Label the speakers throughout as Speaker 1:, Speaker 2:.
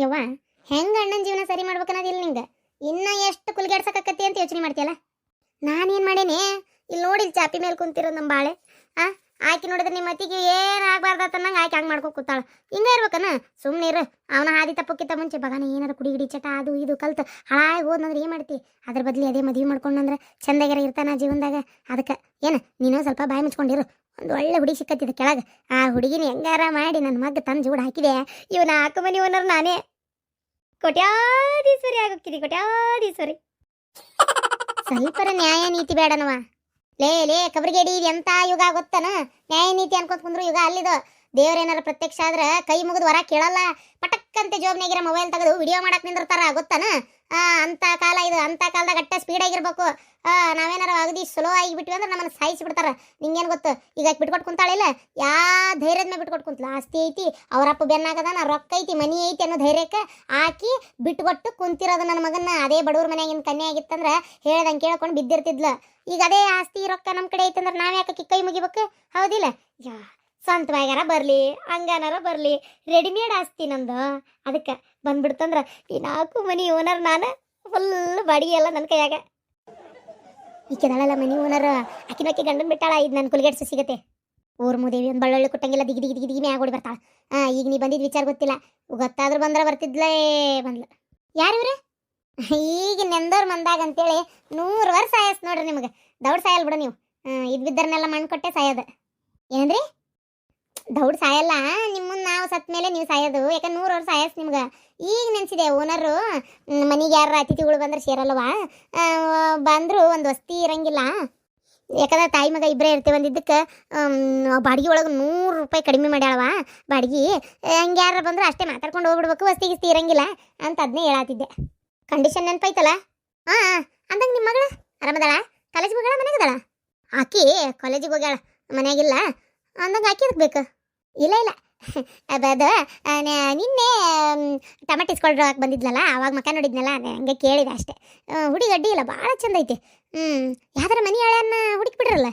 Speaker 1: ಯವ್ವ, ಹೆಂಗ ಅಣ್ಣನ ಜೀವನ ಸರಿ ಮಾಡ್ಬೇಕನ್ನೋದಿಲ್ಲ ನಿಂಗೆ? ಇನ್ನ ಎಷ್ಟು ಕುಲ್ಗೆಡ್ಸಕತ್ತಿ ಅಂತ ಯೋಚನೆ ಮಾಡ್ತೀಯಲ್ಲ? ನಾನೇನ್ ಮಾಡೇನಿ? ಇಲ್ಲಿ ನೋಡಿ ಚಾಪಿ ಮೇಲೆ ಕುಂತಿರೋದು ನಮ್ಮ ಬಾಳೆ. ಆ ಆಕಿ ನೋಡಿದ್ರೆ ನಿಮ್ಮ ಅತ್ತಿಗೆ ಏನು ಅನ್ನಂಗೆ ಆಕೆ ಹಂಗೆ ಮಾಡ್ಕೊ ಕೂತಾಳ. ಹಿಂಗೆ ಇರ್ಬೇಕನ? ಸುಮ್ಮನೆ ಇರು. ಅವನ ಹಾದಿ ತಪ್ಪಕ್ಕಿಂತ ಮುಂಚೆ ಬಗಾನ ಏನಾರ ಕುಡಿ ಗಿಡಿ ಚಟ ಅದು ಇದು ಕಲ್ತು ಹಾಳಾಗಿ ಹೋದ್ನಂದ್ರೆ ಏನು ಮಾಡ್ತಿ? ಅದ್ರ ಬದ್ಲಿ ಅದೇ ಮದುವೆ ಮಾಡ್ಕೊಂಡಂದ್ರೆ ಚಂದಾಗ್ಯಾರ ಇರ್ತಾನ ಜೀವನದಾಗ. ಅದಕ್ಕೆ ಏನು, ನೀನು ಸ್ವಲ್ಪ ಬಾಯಿ ಮುಚ್ಕೊಂಡಿರು. ಒಂದು ಒಳ್ಳೆ ಹುಡುಗಿ ಸಿಕ್ಕತ್ತಿದೆ ಕೆಳಗೆ. ಆ ಹುಡುಗಿನ ಹೆಂಗಾರ ಮಾಡಿ ನನ್ನ ಮಗ ತಂದು ಜೋಡ್ ಹಾಕಿದೆ. ಇವನ ಹಾಕು ಮನೆ ಓನರ್ ನಾನೇ. ಕೊಟ್ಯಾಧೀಶ್ವರಿ ಆಗೋಕ್ಕಿದೆ ಕೊಟ್ಯಾಧೀಶ್ವರಿ ಸ್ವಲ್ಪರ ನ್ಯಾಯ ನೀತಿ ಬೇಡನವ ಲೇ ಲೇ, ಕಬ್ರಿಗೇಡಿ ಎಂತ ಯುಗ ಗೊತ್ತನ? ನ್ಯಾಯ ನೀತಿ ಅನ್ಕೊಂತ ಕುಂದ್ರು ಯುಗ ಅಲ್ಲಿದು. ದೇವ್ರೇನಾರ ಪ್ರತ್ಯಕ್ಷ ಆದ್ರ ಕೈ ಮುಗಿದು ಹೊರ ಕೇಳಲ್ಲ. ಪಟಕ್ಕಂತೆ ಜೋಬ್ನಾಗಿರೋ ಮೊಬೈಲ್ ತೆಗೆದು ವಿಡಿಯೋ ಮಾಡಕ್ ನಿಂದಿರ್ತಾರ, ಗೊತ್ತನ? ಅಂತ ಕಾಲ ಇದು ಅಂತ ಕಾಲದಾಗ ಅಟ್ಟ ಸ್ಪೀಡ್ ಆಗಿರ್ಬೇಕು. ನಾವೇನಾರ ಅಗದಿ ಸ್ಲೋ ಆಗಿ ಬಿಟ್ವಿ ಅಂದ್ರೆ ನಮ್ಮನ್ನ ಸಾಯಿಸಿ ಬಿಡ್ತಾರೆ ನಿಂಗೇನು ಗೊತ್ತು? ಈಗ ಬಿಟ್ಕೊಟ್ಟು ಬಿಟ್ಕೊಟ್ ಕುಂತಾಳಿಲ್ಲ ಯಾ ಧೈರ್ಯದ ಮೇಲೆ ಬಿಟ್ಕೊಟ್ ಕುಂತಲ. ಆಸ್ತಿ ಐತಿ, ಅವರಪ್ಪ ಬೆನ್ನಾಗದಾನ, ರೊಕ್ಕ ಐತಿ, ಮನಿ ಐತಿ ಅನ್ನೋ ಧೈರ್ಯಕ್ಕೆ ಆಕಿ ಬಿಟ್ಕೊಟ್ಟು ಕುಂತಿರೋದು ನನ್ನ ಮಗನ ಅದೇ ಬಡವ್ರ ಮನೆಯಾಗಿನ ಕನ್ಯೆ ಆಗಿತ್ತಂದ್ರ ಹೇಳ್ದಂಗೆ ಕೇಳ್ಕೊಂಡು ಬಿದ್ದಿರ್ತಿದ್ಲು. ಈಗ ಅದೇ ಆಸ್ತಿ, ರೊಕ್ಕ ನಮ್ಮ ಕಡೆ ಐತಂದ್ರೆ ನಾವ್ ಯಾಕೆ ಕೈ ಮುಗಿಬೇಕು? ಹೌದಿಲ್ಲ? ಯಾ ಸ್ವಂತವಾಗಾರ ಬರಲಿ ಹಂಗನಾರ ಬರಲಿ ರೆಡಿಮೇಡ್ ಆಸ್ತಿ ನಂದು. ಅದಕ್ಕೆ ಬಂದ್ಬಿಡ್ತಂದ್ರೆ ಈ ನಾಲ್ಕು ಮನಿ ಓನರ್ ನಾನು ಫುಲ್ ಬಾಡಿಗೆ ಎಲ್ಲ ನನ್ನ ಕೈಯಾಗ. ಈ ಈಕೆದಾಳಲ್ಲ ಮನಿ ಓನರ್ ಅಕ್ಕಿನಕ್ಕಿ ಗಂಡನ್ ಬಿಟ್ಟಾಳ, ಇದು ನನ್ನ ಕುಲ್ಗೆಟ್ಸು ಸಿಗತ್ತೆ. ಊರ್ ಮುದೇವಿ ಒಂದು ಬಳ್ಳೊಳ್ಳಿ ಕೊಟ್ಟಂಗಿಲ್ಲ, ದಿಗಿ ದಿಗಿ ದಿಗಿ ಮ್ಯಾಗ ಓಡಿ ಬರ್ತಾಳ. ಹಾಂ, ಈಗ ನೀ ಬಂದಿದ್ದು ವಿಚಾರ ಗೊತ್ತಿಲ್ಲ. ಗೊತ್ತಾದ್ರೂ ಬಂದ್ರೆ ಬರ್ತಿದ್ಲೇ ಬಂದ್ಲ. ಯಾರಿವ್ರೆ ಈಗ ನೆಂದೋರ್ ಮಂದಾಗ ಅಂತೇಳಿ ನೂರು ವರ್ಷ ಆಯಸ್ ನೋಡ್ರಿ ನಿಮಗೆ. ದೌಡ್ ಸಾಯಲ್ ಬಿಡು ನೀವು. ಇದು ಬಿದ್ದರ್ನೆಲ್ಲ ಮಣ್ಣು ಕೊಟ್ಟೆ ಸಾಯೋದು. ಏನಂದ್ರಿ? ದೌಡ್ ಸಾಯಲ್ಲ ನಿಮ್ಮನ್ನ ನಾವು ಸತ್ ಮೇಲೆ ನೀವು ಸಾಯೋದು. ಯಾಕಂದ್ರೆ ನೂರು ವರ್ಷ ಸಾಯಸ್ ನಿಮ್ಗೆ. ಈಗ ನೆನ್ಸಿದೆ ಓನರು ಮನೆಗೆ ಯಾರು ಅತಿಥಿಗಳು ಬಂದ್ರೆ ಸೇರಲ್ಲವಾ ಬಂದರೂ ಒಂದು ವಸ್ತಿ ಇರಂಗಿಲ್ಲ. ಯಾಕಂದ್ರೆ ತಾಯಿ ಮಗ ಇಬ್ಬರೇ ಇರ್ತೀವಿ ಒಂದಿದ್ದಕ್ಕೆ ಬಾಡಿಗೆ ಒಳಗೆ ನೂರು ರೂಪಾಯಿ ಕಡಿಮೆ ಮಾಡ್ಯಾಳವ ಬಾಡಿಗೆ. ಹಂಗೆ ಯಾರು ಬಂದ್ರೆ ಅಷ್ಟೇ ಮಾತಾಡ್ಕೊಂಡು ಹೋಗ್ಬಿಡ್ಬೇಕು, ವಸ್ತಿ ಗಿಸ್ತಿ ಇರಂಗಿಲ್ಲ ಅಂತ ಅದನ್ನೇ ಹೇಳತ್ತಿದ್ದೆ ಕಂಡೀಷನ್ ನೆನಪೈತಲ್ಲ ಹಾಂ ಅಂದಂಗೆ ನಿಮ್ಮ ಮಗಳ? ಆರಾಮದಾಳ? ಕಾಲೇಜಿಗೆ ಹೋಗ್ಯಾಳ ಮನೆಗದಾಳ ಆಕಿ ಕಾಲೇಜಿಗೆ ಹೋಗ್ಯಾಳ ಮನೆಯಾಗಿಲ್ಲ ಅಂದಂಗೆ ಆಕಿ ಅದಕ್ಕೆ ಬೇಕು? ಇಲ್ಲ ಇಲ್ಲ. ಅದು ನಿನ್ನೆ ಟಮಾಟ ಇಸ್ಕೊಳ್ರಕ್ಕೆ ಬಂದಿದ್ಲಲ್ಲ ಅವಾಗ ಮಕ ನೋಡಿದ್ನಲ್ಲ ಹಂಗೆ ಕೇಳಿದೆ ಅಷ್ಟೇ. ಹುಡಿ ಅಡ್ಡಿ ಇಲ್ಲ, ಭಾಳ ಚಂದ ಐತೆ. ಹ್ಞೂ ಯಾವ್ದಾರ ಮನಿ ಹಳೆಯನ್ನ ಹುಡುಕಿ ಬಿಡ್ರಲ್ಲ?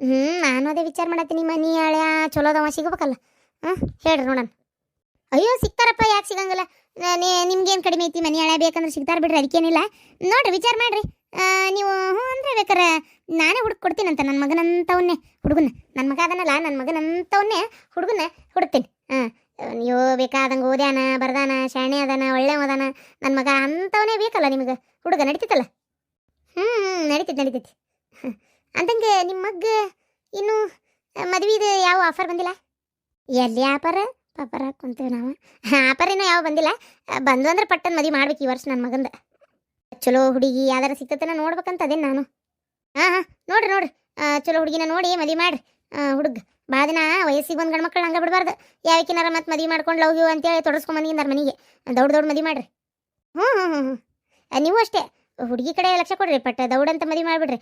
Speaker 1: ಹ್ಞೂ ನಾನು ಅದೇ ವಿಚಾರ ಮಾಡತ್ತೀನಿ, ಮನಿ ಹಳೆಯ ಚಲೋದವ ಸಿಗಬೇಕಲ್ಲ. ಹಾಂ ಹೇಳ್ರಿ ನೋಡೋಣ. ಅಯ್ಯೋ, ಸಿಗ್ತಾರಪ್ಪ, ಯಾಕೆ ಸಿಗಂಗಿಲ್ಲ? ನಿಮ್ಗೇನು ಕಡಿಮೆ ಐತಿ? ಮನಿ ಹಳೆ ಬೇಕಂದ್ರೆ ಸಿಗ್ತಾರೆ ಬಿಡ್ರಿ, ಅದಕ್ಕೇನಿಲ್ಲ. ನೋಡ್ರಿ, ವಿಚಾರ ಮಾಡ್ರಿ. ನೀವು, ಹ್ಞೂ ಅಂದ್ರೆ ಬೇಕಾರೆ ನಾನೇ ಹುಡುಕ್ ಕೊಡ್ತೀನಂತ ನನ್ನ ಮಗನಂತವನ್ನೇ. ಹುಡುಗನ ನನ್ನ ಮಗ ಅದನಲ್ಲ ನನ್ನ ಮಗನಂತವನ್ನೇ ಹುಡುಗನ ಹುಡುಕ್ತೀನಿ. ಹಾಂ ನೀವು ಬೇಕಾದಂಗೆ ಓದ್ಯಾನ, ಬರ್ದಾನ, ಶಾಣೆ ಅದಾನ ಒಳ್ಳೆ ಅದಾನ ನನ್ನ ಮಗ ಅಂಥವನೇ ಬೇಕಲ್ಲ ನಿಮಗೆ? ಹುಡುಗ ನಡೀತಿತ್ತಲ್ಲ? ಹ್ಞೂ ನಡೀತೈತಿ ನಡೀತೈತಿ. ಅಂತಂಗೆ ನಿಮ್ಮ ಮಗ ಇನ್ನು ಮದುವೆದು ಯಾವ ಆಫರ್ ಬಂದಿಲ್ಲ? ಎಲ್ಲಿ ಆಫರ್ ಪಾಪರ ಕುಂತೇವೆ ನಾವು. ಆಫರ್ ಇನ್ನೂ ಯಾವ ಬಂದಿಲ್ಲ. ಬಂದು ಅಂದ್ರೆ ಪಟ್ಟನ್ ಮದುವೆ ಮಾಡ್ಬೇಕು ಈ ವರ್ಷ ನನ್ನ ಮಗಂದ. ಚಲೋ ಹುಡುಗಿ ಯಾವ್ದಾರ ಸಿಕ್ತತನ ನೋಡ್ಬೇಕಂತ ಅದೇನು ನಾನು. ಹಾಂ ಹಾಂ, ನೋಡ್ರಿ ನೋಡ್ರಿ. ಚಲೋ ಹುಡುಗಿನ ನೋಡಿ ಮದಿ ಮಾಡ್ರಿ. ಹುಡುಗ ಭಾಳ ದಿನ ವಯಸ್ಸಿಗೆ ಬಂದು ಗಂಡ್ಮಕ್ಳು ಹಂಗೆ ಬಿಡಬಾರ್ದು. ಯಾವಕ್ಕಿನಾರ ಮತ್ತೆ ಮದಿ ಮಾಡ್ಕೊಂಡು ಲವ್ ಯು ಅಂತೇಳಿ ತೊಡಸ್ಕೊಂಡ್ ಮನೆಗೆ. ದೌಡ್ ದೌಡ್ ಮದುವೆ ಮಾಡ್ರಿ. ಹ್ಞೂ ಹ್ಞೂ ಹ್ಞೂ ಹ್ಞೂ ನೀವು ಅಷ್ಟೇ. ಹುಡುಗಿ ಕಡೆ ಲಕ್ಷ ಕೊಡ್ರಿ, ಪಟ್ ದೌಡ್ ಅಂತ ಮದಿ ಮಾಡಿಬಿಡ್ರಿ.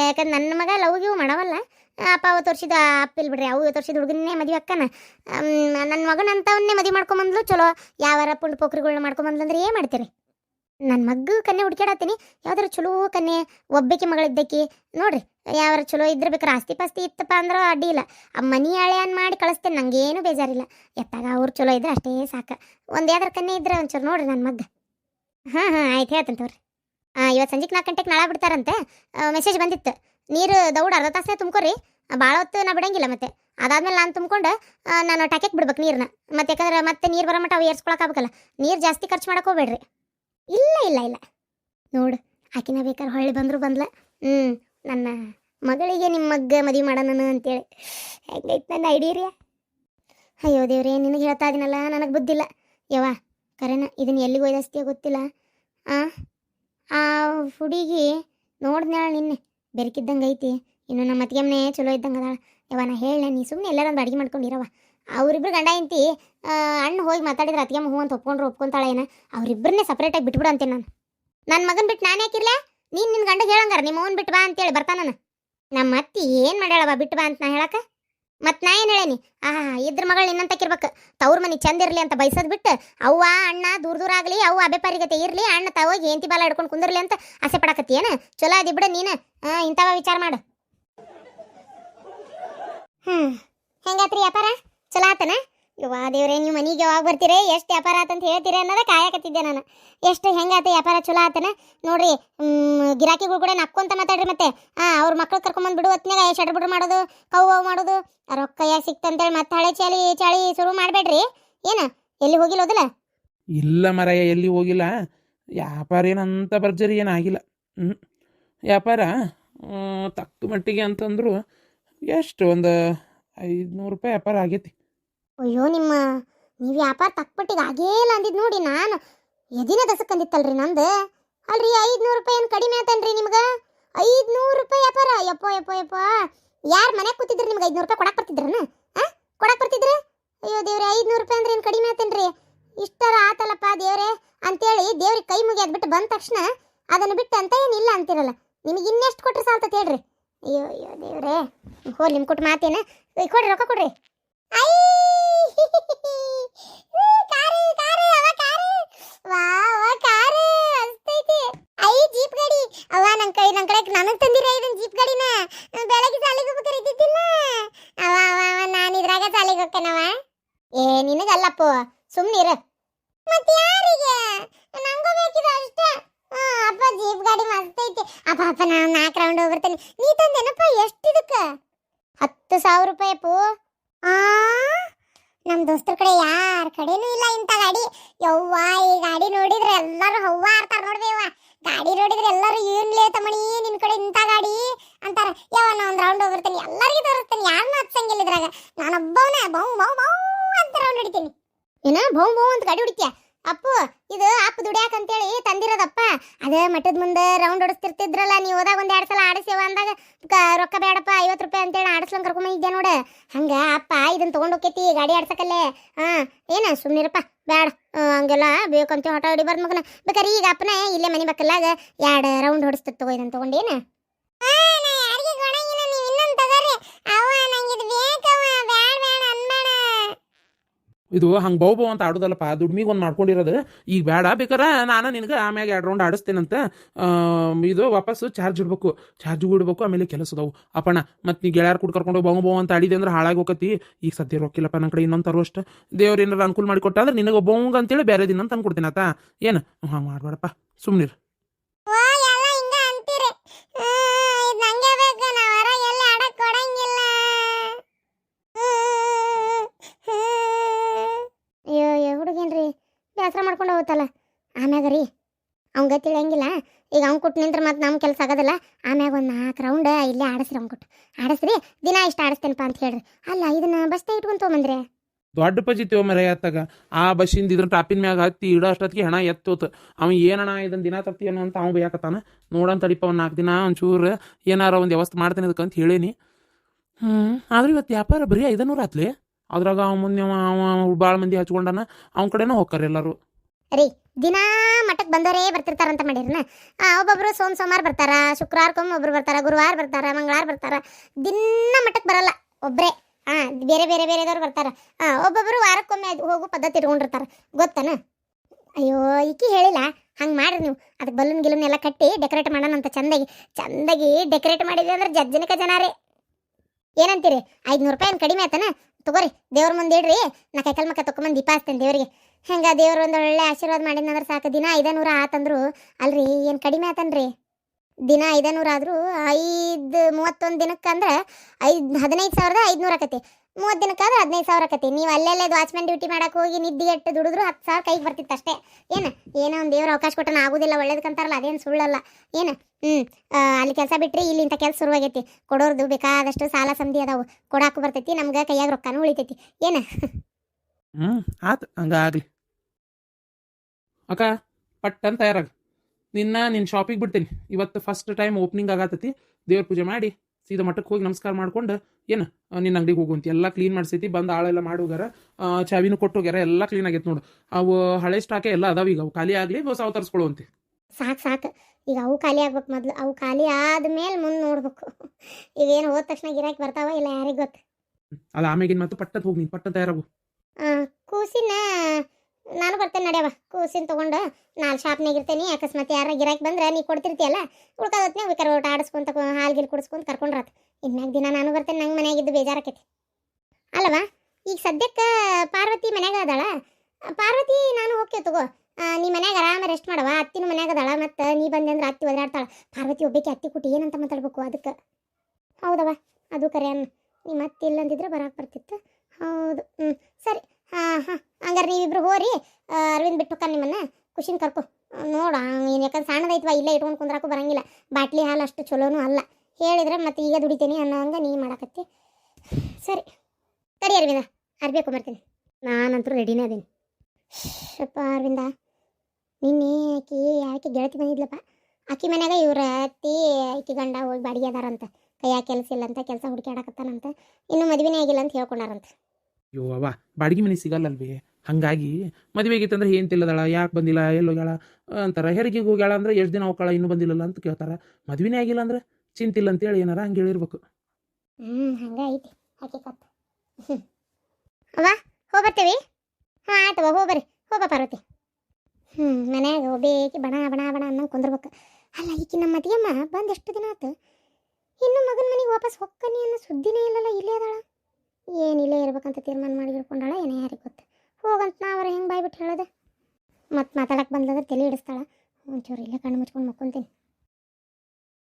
Speaker 1: ಯಾಕಂದ್ರೆ ನನ್ನ ಮಗ ಲವ್ ಯು ಮಾಡವಲ್ಲ, ಅಪ್ಪ ಅವತ್ತು ಅಪ್ಪ ಅಪ್ಪಿಲ್ ಬಿಡ್ರಿ ಅವು ವರ್ಷದ ಹುಡುಗನ್ನೇ ಮದುವೆ ಅಕ್ಕನ. ನನ್ನ ಮಗನಂತವನ್ನೇ ಮದುವೆ ಮಾಡ್ಕೊಂಬಂದ್ಲು, ಚಲೋ. ಯಾವಾರ ಪುಂಡ್ ಪೋಖ್ರಿಗಳ್ನ ಮಾಡ್ಕೊಂಬಂದ್ಲು ಅಂದ್ರೆ ಏನು ಮಾಡ್ತೀರಿ? ನನ್ನ ಮಗ್ಗು ಕನ್ಯೆ ಹುಡ್ಕ್ಯಾಡತ್ತೀನಿ. ಯಾವ್ದಾರ ಚಲೋ ಕನ್ಯೆ, ಒಬ್ಬಾಕಿ ಮಗಳಿದ್ದಕ್ಕಿ ನೋಡ್ರಿ ಯಾವಾರ ಚಲೋ ಇದ್ರೆ ಬೇಕಾರೆ ಆಸ್ತಿ ಪಾಸ್ತಿ ಇತ್ತಪ್ಪ ಅಂದ್ರೆ ಅಡ್ಡಿ ಇಲ್ಲ. ಆ ಮನಿ ಹಳೆಯನ್ ಮಾಡಿ ಕಳಿಸ್ತೇನೆ, ನಂಗೇನು ಬೇಜಾರಿಲ್ಲ. ಎತ್ತಾಗ ಅವ್ರು ಚಲೋ ಇದ್ರೆ ಅಷ್ಟೇ ಸಾಕು. ಒಂದು ಯಾವ್ದಾರ ಕನ್ಯೆ ಇದ್ರೆ ಒಂಚೂರು ನೋಡ್ರಿ ನನ್ನ ಮಗ್ಗ. ಹಾಂ ಹಾಂ, ಆಯ್ತು ಹೇಳ್ತಂತ ಹಾಂ ಇವತ್ತು ಸಂಜೆಗೆ ನಾಲ್ಕು ಗಂಟೆಗೆ ನಾಳೆ ಬಿಡ್ತಾರಂತೆ. ಮೆಸೇಜ್ ಬಂದಿತ್ತು. ನೀರು ದೌಡ್ ಅರ್ಧ ತಾಸನೇ ತುಂಬ್ಕೊರಿ. ಭಾಳ ಹೊತ್ತು ನಾ ಬಿಡಂಗಿಲ್ಲ ಮತ್ತೆ. ಅದಾದ್ಮೇಲೆ ನಾನು ತುಂಬ್ಕೊಂಡು ನಾನು ಟಾಕೆಕ್ ಬಿಡ್ಬೇಕು ನೀರನ್ನ ಮತ್ತೆ ಯಾಕಂದ್ರೆ ಮತ್ತೆ ನೀರು ಬರೋ ಮಟ್ಟ ಅವು ಏರ್ಸ್ಕೊಳಕ್ಕಾಗಲ್ಲ ನೀರು ಜಾಸ್ತಿ ಖರ್ಚು ಮಾಡೋಕೆ ಹೋಗ್ಬೇಡ್ರಿ. ಇಲ್ಲ ಇಲ್ಲ ಇಲ್ಲ. ನೋಡು, ಆಕಿನ ಬೇಕಾದ್ರೆ ಹೊಳ್ಳಿ ಬಂದರೂ ಬಂದ್ಲ. ಹ್ಞೂ ನನ್ನ ಮಗಳಿಗೆ ನಿಮ್ಮ ಮಗ್ಗ ಮದುವೆ ಮಾಡೋಣ ಅಂತೇಳಿ. ಹೆಂಗೈತೆ ನನ್ನ ಐಡಿಯಾ ಅಯ್ಯೋ ದೇವ್ರೇ, ನಿನಗೆ ಹೇಳ್ತಾ ಇದೀನಲ್ಲ, ನನಗೆ ಬುದ್ಧಿಲ್ಲ. ಯವ್ವ, ಕರೆನ ಇದನ್ನ ಎಲ್ಲಿಗೆ ಒಯ್ದಸ್ತೀಯ ಗೊತ್ತಿಲ್ಲ. ಆ ಆ ಹುಡುಗಿ ನೋಡ್ದಾಳ ನಿನ್ನೆ, ಬೆರಕಿದ್ದಂಗೆ ಐತಿ. ಇನ್ನು ನಮ್ಮ ಅತ್ತಿಗೆಮ್ಮನೆ ಚಲೋ ಇದ್ದಂಗೆ ಅದಾಳ. ಯವ್ವ, ನಾ ಹೇಳ ನೀ ಸುಮ್ಮನೆ ಎಲ್ಲರೊಂದು ಅಡುಗೆ ಮಾಡ್ಕೊಂಡಿರವ ಅವರಿಬ್ರು ಗಂಡ ಹೆಂಡ್ತಿ ಅಣ್ಣ ಹೋಗಿ ಮಾತಾಡಿದ್ರೆ ಅತ್ತಿಗೆಮ್ಮ ಹೂ ಅಂತ ಒಪ್ಕೊಂಡ್ರು, ಒಪ್ಕೊಂತಾಳೆ ಏನ? ಅವರಿಬ್ಬರನ್ನೇ ಸಪ್ರೇಟಾಗಿ ಬಿಟ್ಬಿಡು ಅಂತೀನಿ ನಾನು. ನನ್ನ ಮಗನ್ ಬಿಟ್ಟು ನಾನು ಯಾಕಿರ್ಲ? ನೀನು ನಿನ್ನ ಗಂಡ ಹೇಳಂಗಾರ, ನಿಮ್ಮ ಅವನ್ ಬಿಟ್ಟು ಬಾ ಅಂತೇಳಿ ಬರ್ತಾನ ನಮ್ಮ ಅತ್ತಿ ಏನು ಮಾಡ್ಯಾಳವ ಬಿಟ್ಟು ಬಾ ಅಂತ ನಾ ಹೇಳಕ್ಕೆ ಮತ್ತು ನಾ ಏನು ಹೇಳೇನಿ? ಆಹಾ ಇದ್ರ ಮಗಳು ನಿನ್ನಂತಕ್ಕಿರ್ಬೇಕು ತವ್ರ ಮನೆ ಚಂದ ಇರಲಿ ಅಂತ ಬಯಸೋದು ಬಿಟ್ಟು, ಅವ್ವ, ಅಣ್ಣ ದೂರ ದೂರ ಆಗಲಿ, ಅವ್ವ ಅಬೆಪಾರಿಗತೆ ಇರಲಿ, ಅಣ್ಣ ತಾವೋಗಿ ಏಂತಿ ಬಾಲ ಹಿಡ್ಕೊಂಡು ಕುಂದಿರ್ಲಿ ಅಂತ ಆಸೆ ಪಡಕತ್ತಿ ಏನು? ಚಲೋ ಅದಿ ಬಿಡು ನೀನು. ಇಂಥವ ವಿಚಾರ ಮಾಡು. ಹ್ಞೂ ಹೆಂಗಾತ್ರಿ ವ್ಯಾಪಾರ? ಚಲೋ ಆತನ? ಯುವಾ ದೇವ್ರೇ, ನೀವು ಮನೆಗೆ ಯಾವಾಗ ಬರ್ತೀರಿ? ಎಷ್ಟು ವ್ಯಾಪಾರ ಆತಂತ ಹೇಳ್ತೀರಿ ಅನ್ನೋದ ಕಾಯಕತ್ತಿದ್ದೆ ನಾನು. ಎಷ್ಟು ಹೆಂಗಾತ ವ್ಯಾಪಾರ ಚಲೋ ಆತನ? ನೋಡ್ರಿ ಗಿರಾಕಿಗಳು ಕೂಡ ನಕ್ಕೊಂತ ಮಾತಾಡ್ರಿ ಮತ್ತೆ. ಹಾಂ ಅವ್ರ ಮಕ್ಳು ಕರ್ಕೊಂಬಂದು ಬಿಡು ಹೊತ್ನಾಗ ಶಡ್ ಬಿಡ್ರು ಮಾಡೋದು ಕವು ಮಾಡೋದು. ರೊಕ್ಕ ಯಾಕೆ ಸಿಕ್ತಂತೇಳಿ ಮತ್ತೆ ಹಳೆ ಚಾಳಿ ಚಾಳಿ ಶುರು ಮಾಡಬೇಡ್ರಿ. ಏನ, ಎಲ್ಲಿ ಹೋಗಿಲ್ಲ ಹೋಗಿಲ್ಲೋದಿಲ್ಲ
Speaker 2: ಇಲ್ಲ ಮರಯ್ಯ ಎಲ್ಲಿ ಹೋಗಿಲ್ಲ. ವ್ಯಾಪಾರ ಏನಂತ ಭರ್ಜರಿ ಏನಾಗಿಲ್ಲ ಹ್ಞೂ ವ್ಯಾಪಾರ ತಕ್ಕ ಮಟ್ಟಿಗೆ ಅಂತಂದ್ರು ಎಷ್ಟು ಒಂದು ಐದುನೂರು ರೂಪಾಯಿ ವ್ಯಾಪಾರ ಆಗೈತಿ.
Speaker 1: ಅಯ್ಯೋ ನಿಮ್ಮ, ನೀವು ವ್ಯಾಪಾರ ತಕ್ಪಟ್ಟಿಗೆ ಆಗೇ ಇಲ್ಲ ಅಂದಿದ್ ನೋಡಿ ನಾನು. ಎದಿನ ದಸಕ್ ಅಂದಿತ್ತಲ್ರಿ ನಂದು. ಅಲ್ರಿ ಐದ್ನೂರು ರೂಪಾಯಿ ಏನು ಕಡಿಮೆ ಆತನ್ರಿ ನಿಮ್ಗೆ? ಐದ್ನೂರು ರೂಪಾಯಿ ವ್ಯಾಪಾರ? ಯಪ್ಪ ಯಪ್ಪ ಯಪ್ಪ. ಯಾರು ಮನೆಗೆ ಕೂತಿದ್ರಿ ನಿಮ್ಗೆ ಐದ್ನೂರು ರೂಪಾಯಿ ಕೊಡಕ್ಕೆ ಬರ್ತಿದ್ರನ? ಹಾಂ ಕೊಡಕ್ಕೆ ಬರ್ತಿದ್ರಿ? ಅಯ್ಯೋ ದೇವ್ರೆ, ಐದ್ನೂರು ರೂಪಾಯಿ ಅಂದ್ರೆ ಏನು ಕಡಿಮೆ ಆತನ್ರಿ? ಇಷ್ಟರ ಆತಲ್ಲಪ್ಪ ದೇವ್ರೆ. ಅಂತೇಳಿ ದೇವ್ರಿಗೆ ಕೈ ಮುಗಿ ಬಿಟ್ಟು ಬಂದ ತಕ್ಷಣ ಅದನ್ನು ಬಿಟ್ಟು ಅಂತ ಏನಿಲ್ಲ ಅಂತಿರಲ್ಲ. ನಿಮಗೆ ಇನ್ನೆಷ್ಟು ಕೊಟ್ಟರೆ ಸಾಲ್ತತ್ ಹೇಳ್ರಿ. ಅಯ್ಯೋ ಅಯ್ಯೋ ದೇವ್ರೆ. ಹೋಲ್ ನಿಮ್ಮ ಕೊಟ್ಟು ಮಾತೇನ. ಕೊಡ್ರಿ ರೊಕ್ಕ ಕೊಡ್ರಿ ಐ ಕಾರು ಕಾರು ಅವ ಕಾರು ವಾ ಅವ ಕಾರು ಅಸ್ತೈತಿ ಐ ಜೀಪ್ ಗಾಡಿ ಅವ ನನ್ ಕೈ ನನ್ ಕಡೆ ನನಗ್ ತಂದಿರ ಇದನ್ ಜೀಪ್ ಗಾಡಿನ ನಾನ್ ಬೆಳಗ್ಗೆ ಸಾಲಿಗೆ ಹೋಗ್ಬೇಕಾರೆ ಇದ್ದಿದ್ದಿಲ್ಲ ಅವ ಅವ ಅವ ನಾನು ಇದ್ರಾಗ ಸಾಲಿಗೆ ಹೋಗ್ತೇನವ ಏ ನಿನಗಲ್ಲಪ್ಪ ಸುಮ್ನಿರ ಮತ್ತೆ ಯಾರಿಗೆ ನಂಗೂ ಬೇಕಿದೆ ಅಷ್ಟೇ ಹಾ, ಅಪ್ಪ ಜೀಪ್ ಗಾಡಿ ಮಸ್ತ್ ಐತಿ ಅಪ್ಪ ಅಪ್ಪ ನಾನು ನಾಲ್ಕು ರೌಂಡ್ ಹೋಗ್ಬರ್ತೇನೆ ನೀ ತಂದೇನಪ್ಪ ಎಷ್ಟು ಇದಕ್ಕ ಹತ್ತು ಸಾವಿರ ರೂಪಾಯಿ ಪೂ ನಮ್ಮ ದೋಸ್ತರ ಕಡೆ ಯಾರ ಕಡೆನೂ ಇಲ್ಲ ಇಂಥ ಗಾಡಿ. ಯವ್ವ, ಈ ಗಾಡಿ ನೋಡಿದ್ರೆ ಎಲ್ಲರೂ ಹವ್ವ ಆಡ್ತಾರ ನೋಡ್ಬೇವ ಗಾಡಿ ನೋಡಿದ್ರೆ ಎಲ್ಲರೂ ಏನ್ಲೇ ತಮ್ಮಣಿ ನಿನ್ ಕಡೆ ಇಂಥ ಗಾಡಿ ಅಂತಾರೆ. ಯಾವ ನಾ ಒಂದು ರೌಂಡ್ ಹೋಗಿರ್ತೀನಿ. ಎಲ್ಲರಿಗೂ ತೋರಿಸ್ತೀನಿ. ಯಾರನ್ನೂ ಹತ್ಸಂಗಿಲ್ಲ ಇದ್ರಾಗ. ನಾನೊಬ್ಬವನೇ, ಬೌ ಬೌ ಬೌ ಅಂತ ರೌಂಡ್ ಹೊಡಿತೀನಿ. ಏನ, ಬೌ ಬೌ ಅಂತ ಗಾಡಿ ಹೊಡಿತೀಯ? ಅಪ್ಪು, ಇದು ಅಪ್ಪ ದುಡ್ಯಾಕ ಅಂತೇಳಿ ತಂದಿರೋದಪ್ಪ. ಅದೇ ಮಠದ ಮುಂದೆ ರೌಂಡ್ ಹೊಡಿಸ್ತಿರ್ತಿದ್ರಲ್ಲ ನೀವು ಹೋದಾಗ ಒಂದು ಎರಡು ಸಲ ಆಡಿಸ್ಯವ ಅಂದಾಗ ರೊಕ್ಕ ಬೇಡಪ್ಪ ಐವತ್ತು ರೂಪಾಯಿ ಅಂತೇಳಿ ಆಡಿಸ್ಲಂಗ್ ಕರ್ಕೊಂಬಂದಿದ್ದೆ ನೋಡು. ಹಂಗೆ ಅಪ್ಪ ಇದನ್ನ ತಗೊಂಡ್ ಗಾಡಿ ಆಡ್ಸಕಲ್ಲೇ. ಹಾ ಏನ ಸುಮ್ಮನಿರಪ್ಪ ಬೇಡ ಹಂಗೆಲ್ಲ ಬೇಕಂತ ಹೊಟ ಹೊಡಿಬಾರ್ದು ಮಗನ. ಬೇಕಾರೆ ಈಗ ಅಪ್ಪನೇ ಇಲ್ಲೇ ಮನೆ ಬಕ್ಕಲ್ಲಾಗ ಎರಡು ರೌಂಡ್ ಹೊಡಿಸ್ತದ ತಗೋ ಇದನ್ನ ತಗೊಂಡೇನ
Speaker 2: ಇದು ಹಂಗೆ ಬೌ ಬೌ ಅಂತ ಆಡೋದಲ್ಲಪ್ಪ, ದುಡ್ಮಿಗೆ ಒಂದು ಮಾಡ್ಕೊಂಡಿರೋದು. ಈಗ ಬೇಡ ಬೇಕಾರ ನಾನು ನಿನಗೆ ಆಮ್ಯಾಗ ಎರಡು ರೌಂಡ್ ಆಡಿಸ್ತೇನಂತ ಇದು ವಾಪಸ್ಸು ಚಾರ್ಜ್ ಇಡ್ಬೇಕು. ಚಾರ್ಜ್ ಇಡ್ಬೇಕು, ಆಮೇಲೆ ಕೆಲಸದವು ಅಪ್ಪಣ ಮತ್ತು ನೀ ಗೆಳೆಯರ್ ಕೂಡ ಕರ್ಕೊಂಡು ಬೌ ಬೌ ಅಂತ ಆಡಿದೆ ಅಂದ್ರೆ ಹಾಳಾಗಿ ಹೋಗತಿ ಈಗ ಸದ್ಯ ರೊಕ್ಕಿಲ್ಲಪ್ಪ ನನ್ನ ಕಡೆ ಇನ್ನೊಂದು ತರುವಷ್ಟು ದೇವ್ರು ಏನಾರ ಅನುಕೂಲ ಮಾಡಿ ಕೊಟ್ಟ ಅಂದ್ರೆ ನಿನಗೆ ಬೌಂಗ್ ಅಂತೇಳಿ ಬೇರೆ ದಿನ ತಂದು ಕೊಡ್ತೀನಿ ಆತ. ಏನು? ಹಂಗೆ ಮಾಡಬೇಡಪ್ಪ. ಸುಮ್ಮನಿರು
Speaker 1: ಬೇಸರ ಮಾಡ್ಕೊಂಡು ಹೋಗುತ್ತಲ್ಲ? ಆಮ್ಯಾಗ ರೀ. ಅವಂಗ ತಿಳಿಯಂಗಿಲ್ಲ ಈಗ ಅವ್ನು ಕೊಟ್ಟು ನಿಂತ್ರೆ ಮತ್ತೆ ನಮ್ಮ ಕೆಲಸ ಆಗೋದಿಲ್ಲ. ಆಮ್ಯಾಗ ಒಂದು ನಾಲ್ಕು ರೌಂಡ್ ಇಲ್ಲೇ ಆಡಿಸ್ರಿ ಅವ್ನು ಕೊಟ್ಟು ಆಡಿಸ್ರಿ, ದಿನ ಇಷ್ಟು ಆಡಿಸ್ತೇನಪ್ಪ ಅಂತ ಹೇಳ್ರಿ. ಅಲ್ಲ, ಇದನ್ನ ಬಸ್ತೆ ಇಟ್ಕೊಂಡ್ ತೊಗೊಂಬಂದ್ರೆ?
Speaker 2: ದೊಡ್ಡ ಪಜಿತೀವ ಮರ ಎತ್ತಾಗ ಆ ಬಸ್ಸಿಂದ ಇದ್ರ ಟಾಪಿನ ಮ್ಯಾಗ ಹತ್ತಿ ಇಡೋ ಅಷ್ಟೊತ್ತಿಗೆ ಹಣ ಎತ್ತೋತ. ಅವ ಏನಣ ಇದನ್ನ ದಿನ ತರ್ತೀಯನ ಅಂತ ಅವ್ನು ಬೇಕತ್ತಾನ ನೋಡೋಣ ತಡಿಪ ಒಂದು ನಾಲ್ಕು ದಿನ ಒಂಚೂರು ಏನಾರ ಒಂದು ವ್ಯವಸ್ಥೆ ಮಾಡ್ತೇನೆ ಅದಕ್ಕೆ ಅಂತ ಹೇಳೇನಿ. ಹ್ಞೂ ಆದ್ರೆ ಇವತ್ತು ವ್ಯಾಪಾರ ಬರೀ ಐದನೂರು ಆತ್ಲಿ? ಅದ್ರಾಗ ಅವ ಮುಂದೆ ಅವ ಭಾಳ ಮಂದಿ ಹಚ್ಕೊಂಡಾನ, ಅವ್ನ ಕಡೆನೂ ಹೋಗ್ತಾರೆ ಎಲ್ಲರೂ.
Speaker 1: ದಿನಾ ಮಠಕ್ಕೆ ಬಂದವರೇ ಬರ್ತಿರ್ತಾರಂತ ಮಾಡಿರನ? ಒಬ್ಬೊಬ್ರು ಸೋಮ್ ಸೋಮವಾರ ಬರ್ತಾರ ಶುಕ್ರವಾರಕ್ಕೊಮ್ಮೆ ಒಬ್ರು ಬರ್ತಾರ, ಗುರುವಾರ ಬರ್ತಾರ ಮಂಗಳವಾರ ಬರ್ತಾರ, ದಿನ ಮಠಕ್ಕೆ ಬರಲ್ಲ, ಒಬ್ರೆ. ಹಾ ಬೇರೆ ಬೇರೆ, ಬೇರೆದವ್ರು ಬರ್ತಾರ. ಹಾ ಒಬ್ಬೊಬ್ರು ವಾರಕ್ಕೊಮ್ಮೆ ಹೋಗು ಪದ್ಧತಿ ಇಟ್ಕೊಂಡಿರ್ತಾರ. ಗೊತ್ತನ? ಅಯ್ಯೋ, ಈಕಿ ಹೇಳಿಲ್ಲ, ಹಂಗೆ ಮಾಡ್ರಿ ನೀವು. ಅದಕ್ಕೆ ಬಲೂನ್ ಗಿಲೂನ್ ಎಲ್ಲ ಕಟ್ಟಿ ಡೆಕೋರೇಟ್ ಮಾಡೋಣಂತ ಚಂದಾಗಿ ಚಂದಾಗಿ ಡೆಕೋರೇಟ್ ಮಾಡಿದ್ರೆ ಅಂದ್ರೆ ಜಜ್ಜನಕ ಜನ ರೀ. ಏನಂತೀರಿ? ಐದ್ನೂರು ರೂಪಾಯಿ ಏನು ಕಡಿಮೆ ಆತನ ತಗೋರಿ, ದೇವ್ರ ಮುಂದೆ ಇಡ್ರಿ. ನಾ ಕೈಕಲ್ ಮಕ್ಕ ತಕೊಂಬಂದು ದೀಪ ಹಚ್ತೇನೆ ದೇವ್ರಿಗೆ. ಹೆಂಗ ದೇವ್ರ ಒಂದು ಒಳ್ಳೆ ಆಶೀರ್ವಾದ ಮಾಡಿದ್ನಂದ್ರೆ ಸಾಕು. ದಿನ ಐದನೂರ ಆತಂದ್ರು. ಅಲ್ರಿ, ಏನು ಕಡಿಮೆ ಆತನ್ರಿ? ದಿನ ಐದನೂರ ಆದ್ರೂ ಐದು ಮೂವತ್ತೊಂದು ದಿನಕ್ಕೆ ಅಂದ್ರೆ ಐದು ಹದಿನೈದು ಸಾವಿರದ ಐದುನೂರ ಆಕತಿ. ಮೂವತ್ತು ದಿನಕ್ಕಾದ್ರೆ ಹದಿನೈದು ಸಾವಿರ ಆಕತಿ. ನೀವು ಅಲ್ಲೆಲ್ಲೇ ವಾಚ್ಮ್ಯಾನ್ ಡ್ಯೂಟಿ ಮಾಡಕ್ಕೆ ಹೋಗಿ ನಿದ್ದೆ ಎಟ್ಟು ದುಡಿದ್ರು ಹತ್ತು ಸಾವಿರ ಕೈಗೆ ಬರ್ತಿತ್ತು ಅಷ್ಟೇ. ಏನು? ಏನೋ ಒಂದು ದೇವ್ರ ಅವಕಾಶ ಕೊಟ್ಟನ ಆಗೋದಿಲ್ಲ ಒಳ್ಳೇದಕ್ಕಂತಾರಲ್ಲ ಅದೇನು ಸುಳ್ಳಲ್ಲ. ಏನು? ಹ್ಞೂ ಅಲ್ಲಿ ಕೆಲಸ ಬಿಟ್ಟರೆ ಇಲ್ಲಿ ಇಂಥ ಕೆಲಸ ಶುರುವಾಗೈತಿ. ಕೊಡೋರ್ದು ಬೇಕಾದಷ್ಟು ಸಾಲ ಸಂಧಿ ಅದಾವು. ಕೊಡಾಕು ಬರ್ತೈತಿ, ನಮ್ಗೆ ಕೈಯಾಗ ರೊಕ್ಕನೂ ಉಳಿತೈತಿ. ಏನು?
Speaker 2: ಹ್ಞೂ ಆತು ಹಂಗಾಗಲಿ ಅಕ್ಕ ಪಟ್ ಅಂತ ತಯಾರಾಗ. ನಿನ್ನ ನಿನ್ನ ಶಾಪಿಗೆ ಬಿಡ್ತೀನಿ. ಇವತ್ತು ಫಸ್ಟ್ ಟೈಮ್ ಓಪನಿಂಗ್ ಆಗತ್ತೈತಿ ದೇವ್ರ ಪೂಜೆ ಮಾಡಿ. ಸೀದಾ ಮಠಕ್ಕೆ ಹೋಗಿ ನಮಸ್ಕಾರ ಮಾಡ್ಕೊಂಡು ಏನು ನಿನ್ನ ಅಂಗಡಿಗೆ ಹೋಗುವಂತ ಎಲ್ಲ ಕ್ಲೀನ್ ಮಾಡಿಸೈತಿ ಬಂದು ಆಳೆಲ್ಲ ಮಾಡೋಗ್ಯಾರ ಚಾವಿನೂ ಕೊಟ್ಟು ಹೋಗ್ಯಾರ ಎಲ್ಲ ಕ್ಲೀನ್ ಆಗೈತೆ ನೋಡು. ಅವು ಹಳೆ ಸ್ಟಾಕೆ ಎಲ್ಲ ಅದಾವ ಈಗ. ಅವು ಖಾಲಿ ಆಗಲಿ ಹೊಸ ತರಿಸ್ಕೊಳ್ಳುವಂತೆ
Speaker 1: ಸಾಕು ಸಾಕು. ಈಗ ಅವು ಖಾಲಿ ಆಗ್ಬೇಕು ಮೊದಲು. ಅವು ಖಾಲಿ ಆದ್ಮೇಲೆ ಮುಂದೆ ನೋಡ್ಬೇಕು. ಈಗ ಏನು ಹೋದ ತಕ್ಷಣ ಗಿರಾಕಿ ಬರ್ತಾವ ಇಲ್ಲ ಯಾರಿಗೆ ಗೊತ್ತು?
Speaker 2: ಅಲ್ಲ ಆಮೇಗಿನ ಮತ್ತೆ ಪಟ್ಟದ ಹೋಗಿ ನೀನು. ಪಟ್ಟ ತಯಾರಾಗು.
Speaker 1: ಕೂಸಿನ ನಾನು ಬರ್ತೇನೆ ನಡೆಯವ ಕೂಸಿನ ತೊಗೊಂಡು ನಾನು ಶಾಪ್ನಾಗ ಇರ್ತೇನೆ, ಅಕಸ್ಮಾತ್ ಯಾರ ಗಿರಾಕಿ ಬಂದ್ರೆ ನೀ ಕೊಡ್ತಿರ್ತೀಯಲ್ಲ ಉಳ್ಕಾದ ವಿಕಾರ ಬೇಕಾರೆ ಊಟ ಆಡಿಸ್ಕೊಂತ ಹಾಲು ಗಿಲ್ ಕುಡಿಸ್ಕೊಂತ ಕರ್ಕೊಂಡ್ರಾತ್ ಇನ್ನಾಗ ದಿನ ನಾನು ಬರ್ತೇನೆ, ನಂಗೆ ಮನೆಯಾಗಿದ್ದು ಬೇಜಾರಾಕೈತಿ ಅಲ್ಲವಾ ಈಗ ಸದ್ಯಕ್ಕೆ ಪಾರ್ವತಿ ಮನ್ಯಾಗ ಅದಾಳ. ಪಾರ್ವತಿ ನಾನು ಹೋಗ್ತೇವೆ ತಗೋ. ನೀ ಮನ್ಯಾಗ ಆರಾಮ ರೆಸ್ಟ್ ಮಾಡವ ಅತ್ತಿನ ಮನ್ಯಾಗ ಅದಾಳ, ಮತ್ತು ನೀ ಬಂದೆ ಅಂದ್ರೆ ಅತ್ತಿ ಒದರಾಡ್ತಾಳ. ಪಾರ್ವತಿ ಒಬ್ಬಕ್ಕೆ ಅತ್ತಿ ಕುಟಿ ಏನಂತ ಮಾತಾಡ್ಬೇಕು ಅದಕ್ಕೆ. ಹೌದವ ಅದು ಕರೆ ಅನ್ನ. ನೀ ಇಲ್ಲ ಅಂದಿದ್ರೆ ಬರಾಕ್ ಬರ್ತಿತ್ತು. ಹೌದು ಹ್ಞೂ ಸರಿ. ಹಾಂ ಹಾಂ. ಹಂಗಾರೆ ನೀವಿಬ್ರು ಹೋರಿ ಅರವಿಂದ್ ಬಿಟ್ಟು ಹೋಗ್ತಾನೆ ನಿಮ್ಮನ್ನ. ಖುಷಿನ ಕರ್ಕೊ. ನೋಡ ಏನು ಯಾಕಂದ್ರೆ ಸಣ್ಣದೈತ್ವ ಇಲ್ಲೇ ಇಟ್ಕೊಂಡು ಕುಂದ್ರಾಕು ಬರಂಗಿಲ್ಲ. ಬಾಟ್ಲಿ ಹಾಲು ಅಷ್ಟು ಚಲೋನೂ ಅಲ್ಲ. ಹೇಳಿದ್ರೆ ಮತ್ತೆ ಈಗ ದುಡಿತೀನಿ ಅನ್ನೋ ಹಂಗೆ ನೀ ಮಾಡಕತ್ತಿ. ಸರಿ. ಸರಿ ಅರವಿಂದ, ಅರ್ಬೇಕು ಬರ್ತೀನಿ. ನಾನಂತೂ ರೆಡಿನೇ ಅದೀನಿ. ಶಪ್ಪ ಅರವಿಂದ. ನಿನ್ನೆ ಆಕಿ, ಯಾಕೆ ಗೆಳತಿ ಬಂದಿದ್ಲಪ್ಪ? ಆಕಿ ಮನ್ಯಾಗ ಇವ್ರ ಅತ್ತಿ, ಆಕಿ ಗಂಡ ಹೋಗಿ ಬಾಡಿಗೆ ಅದಾರಂತ. ಕೈಯಾಗ ಕೆಲಸ ಇಲ್ಲ ಅಂತ ಕೆಲಸ ಹುಡುಕಾಡಕತ್ತಾನಂತ ಇನ್ನೂ ಮದುವೆನೇ ಆಗಿಲ್ಲ ಅಂತ ಹೇಳ್ಕೊಂಡಾರಂತ.
Speaker 2: ಅಯ್ಯೋ ಅವ ಬಾಡಿಗೆ ಮನೆ ಸಿಗಲ್ಲಲ್ವೇ? ಹಂಗಾಗಿ ಮದುವೆ ಏನು ತಿಲ್ಲದಳ? ಯಾಕೆ ಬಂದಿಲ್ಲ? ಎಲ್ಲಿ ಹೋಗ್ಯಾಳ? ಅಂತಾರೆ. ಹೆರಿಗೆಗೆ ಹೋಗ್ಯಾಳ ಅಂದ್ರೆ ಎಷ್ಟು ದಿನ ಹೋಗ್ಯಾಳ ಇನ್ನೂ ಬಂದಿಲ್ಲಲ್ಲ ಅಂತ ಕೇಳ್ತಾರೆ. ಮದುವೆನೇ ಆಗಿಲ್ಲ ಅಂದ್ರೆ ಚಿಂತಿಲ್ಲ ಅಂತೇಳಿ ಏನಾರ ಹಂಗೆ ಹೇಳಿರ್ಬೇಕು.
Speaker 1: ಹ್ಞೂ ಹಂಗೆ ಐತಿ. ಆಕೆ ಕತ್. ಹ್ಞೂ ಅವ್ವ ಹೋಗ್ಬರ್ತೀವಿ ಹಾಂ ಆಯ್ತವ ಹೋಗ್ಬರ್ರಿ ಹೋಗ ಪಾರ್ವತಿ. ಹ್ಞೂ ಮನ್ಯಾಗ ಒಬ್ಬೇಕಿ ಬಣ ಬಣ ಬಣ ಅನ್ನಂಗೆ ಕುಂದಿರ್ಬೇಕು. ಅಲ್ಲ, ಈಕಿ ನಮ್ಮ ಮತಿಯಮ್ಮ ಬಂದು ಎಷ್ಟು ದಿನ ಆತು? ಇನ್ನು ಮಗನ ಮನೆಗೆ ವಾಪಸ್ ಹೊಕ್ಕನಿ ಅನ್ನೋ ಸುದ್ದಿನೇ ಇಲ್ಲಲ್ಲ, ಇಲ್ಲೇ ಅದಾಳ. ಏನು ಇಲ್ಲೇ ಇರ್ಬೇಕಂತ ತೀರ್ಮಾನ ಮಾಡಿ ಹಿಡ್ಕೊಂಡಾಳ, ಏನೇ ಯಾರಿಗೆ ಗೊತ್ತು? ಹೋಗಂತ ನಾ ಅವ್ರು ಹೆಂಗೆ ಬಾಯ್ಬಿಟ್ಟು ಹೇಳೋದು? ಮತ್ತೆ ಮಾತಾಡಕ್ಕೆ ಬಂದಾಗ ತಲೆ ಹಿಡಿಸ್ತಾಳ. ಒಂಚೂರು ಇಲ್ಲೇ ಕಣ್ಣು ಮುಚ್ಕೊಂಡು ಮಕ್ಕೊಂತೀನಿ.